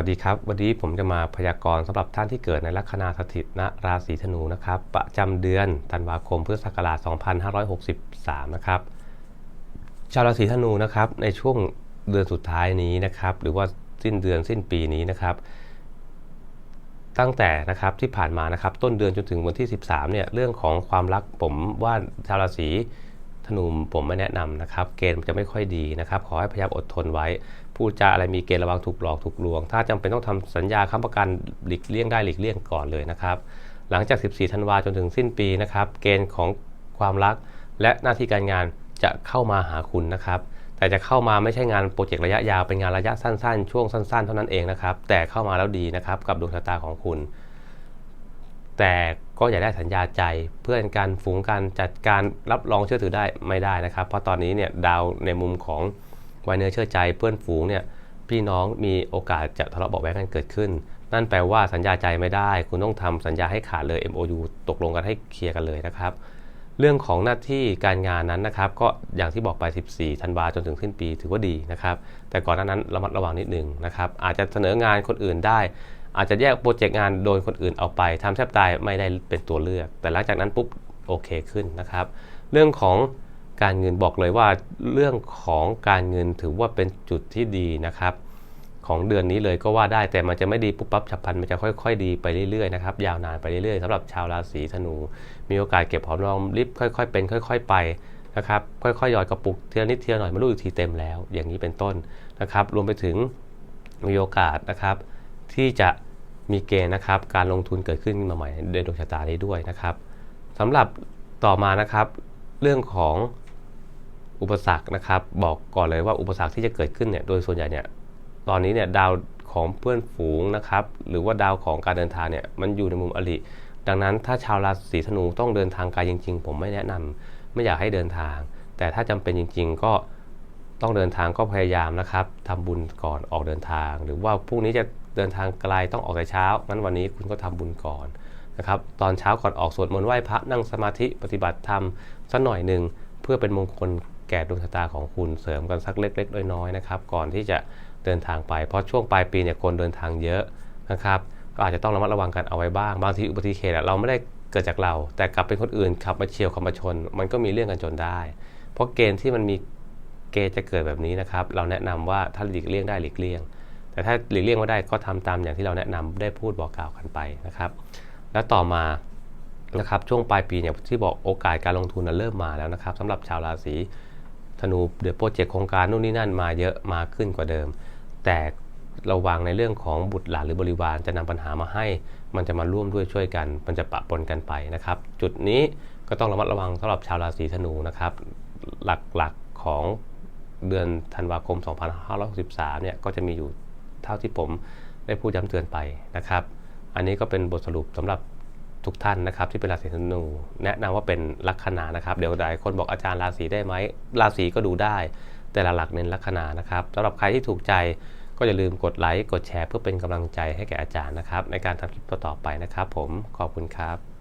สวัสดีครับ วันนี้ผมจะมาพยากรณ์สำหรับท่านที่เกิดในลัคนาสถิตณราศีธนูนะครับ ประจำเดือนธันวาคมพุทธศักราช 2563 นะครับ ชาวราศีธนูนะครับ ในช่วงเดือนสุดท้ายนี้นะครับ หรือว่าสิ้นเดือนสิ้นปีนี้นะครับ ตั้งแต่นะครับที่ผ่านมานะครับ ต้นเดือนจนถึงวันที่ 13 เนี่ยเรื่องของความรักผมว่าชาวราศีธ นูผมไม่แนะนำนะครับ เกณฑ์จะไม่ค่อยดีนะครับ ขอให้พยายามอดทนไว้ พูดจาอะไรมีเกณฑ์ระวังถูกหลอกถูกลวง ถ้าจำเป็นต้องทำสัญญาค้ำประกันหลีกเลี่ยงได้หลีกเลี่ยงก่อนเลยนะครับ หลังจาก 14 ธันวาจนถึงสิ้นปีนะครับ เกณฑ์ของความรักและหน้าที่การงานจะเข้ามาหาคุณนะครับแต่จะเข้ามาไม่ใช่งานโปรเจกต์ระยะยาวเป็นงานระยะสั้นๆ ช่วงสั้น ๆ เท่านั้นเองนะครับ แต่เข้ามาแล้วดีนะครับกับดวงชะตาของคุณ แต่ก็อย่าได้สัญญาใจเพื่อนการฝูงการจัดการรับรองเชื่อถือได้ไม่ได้นะครับ เพราะตอนนี้เนี่ยดาวในมุมของไวเนื้อเชื่อใจเพื่อนฝูงเนี่ยพี่น้องมีโอกาสจะทะเลาะเบาะแว้งกันเกิดขึ้น นั่นแปลว่าสัญญาใจไม่ได้ คุณต้องทำสัญญาให้ขาดเลย MOU ตกลงกันให้เคลียร์กันเลยนะครับ เรื่องของหน้าที่การงานนั้นนะครับ ก็อย่างที่บอกไป 14 ธันวาจนถึงสิ้นปีถือว่าดีนะครับ แต่ก่อนหน้านั้นระมัดระวังนิดหนึ่งนะครับ อาจจะเสนองานคนอื่นได้ อาจจะแยกโปรเจกต์งานโดยคนอื่นเอาไปทำแทบตายไม่ได้เป็นตัวเลือก แต่หลังจากนั้นปุ๊บโอเคขึ้นนะครับ เรื่องของการเงินบอกเลยว่าเรื่องของการเงินถือว่าเป็นจุดที่ดีนะครับ ของเดือนนี้เลยก็ว่าได้แต่มันจะไม่ดีปุ๊บปั๊บฉับพลันมันจะค่อย ๆ ดีไปเรื่อยๆนะครับยาวนานไปเรื่อยๆสำหรับชาวราศีธนู มีโอกาสเก็บหอมรอมริบค่อย ๆ เป็น ค่อย ๆ ไปนะครับค่อยๆหยอดกระปุกเทีละนิดเทีละหน่อยมารู้อีกทีเต็มแล้ว อย่างนี้เป็นต้นนะครับ รวมไปถึงมีโอกาสนะครับ ที่จะมีเกณฑ์นะครับ การลงทุนเกิดขึ้นมาใหม่ในดวงชะตานี้ด้วยนะครับสำหรับต่อมานะครับ เรื่องของอุปสรรคนะครับ บอกก่อนเลยว่าอุปสรรคที่จะเกิดขึ้นเนี่ยโดยส่วนใหญ่เนี่ยตอนนี้เนี่ยดาวของเพื่อนฝูงนะครับ หรือว่าดาวของการเดินทางเนี่ยมันอยู่ในมุมอริดังนั้นถ้าชาวราศีธนูต้องเดินทางไกลจริง ๆ ผมไม่แนะนำไม่อยากให้เดินทาง แต่ถ้าจำเป็นจริง ๆ ก็ต้องเดินทางก็พยายามนะครับทำบุญก่อนออกเดินทาง หรือว่าพรุ่งนี้จะ ดินทางไกลต้องออกแต่เช้า งั้นวันนี้คุณก็ทำบุญก่อนนะครับ ตอนเช้าก่อนออกสวดมนต์ไหว้พระนั่งสมาธิปฏิบัติธรรมสักหน่อยหนึ่งเพื่อเป็นมงคลแก่ดวงชะตาของคุณเสริมกันสักเล็ก ๆ น้อยๆนะครับ ก่อนที่จะเดินทางไป เพราะช่วงปลายปีเนี่ยคนเดินทางเยอะนะครับก็อาจจะต้องระมัดระวังกันเอาไว้บ้าง บางทีอุบัติเหตุเราไม่ได้เกิดจากเรา แต่กลับเป็นคนอื่นขับมาเฉียวขับมาชน มันก็มีเรื่องกันจนได้ เพราะเกณฑ์ที่มันมีเกณฑ์จะเกิดแบบนี้นะครับ เราแนะนำว่าถ้าหลีกเลี่ยงได้หลีกเลี่ยง แต่ถ้าหลีกเลี่ยงไม่ได้ก็ทำตามอย่างที่เราแนะนำได้พูดบอกกล่าวกันไปนะครับ แล้วต่อมานะครับช่วงปลายปีเนี่ยที่บอกโอกาสการลงทุนเริ่มมาแล้วนะครับสำหรับชาวราศีธนูเดี๋ยวโปรเจกต์โครงการนู่นนี่นั่นมาเยอะมาขึ้นกว่าเดิม แต่ระวังในเรื่องของบุตรหลานหรือบริวารจะนำปัญหามาให้ มันจะมาร่วมด้วยช่วยกัน มันจะปะปนกันไปนะครับ จุดนี้ก็ต้องระมัดระวังสำหรับชาวราศีธนูนะครับ หลักๆของเดือนธันวาคม 2563เนี่ยก็จะมีอยู่ เท่าที่ผมได้พูดย้ำเตือนไปนะครับ อันนี้ก็เป็นบทสรุปสำหรับทุกท่านนะครับ ที่เป็นราศีธนู แนะนำว่าเป็นลัคนานะครับ เดี๋ยวหลายคนบอกอาจารย์ราศีได้ไหมราศีก็ดูได้ แต่ละหลักเน้นลัคนานะครับสำหรับใครที่ถูกใจก็อย่าลืมกดไลค์กดแชร์เพื่อเป็นกำลังใจให้แก่อาจารย์นะครับ ในการทำคลิปต่อๆไปนะครับ ผมขอบคุณครับ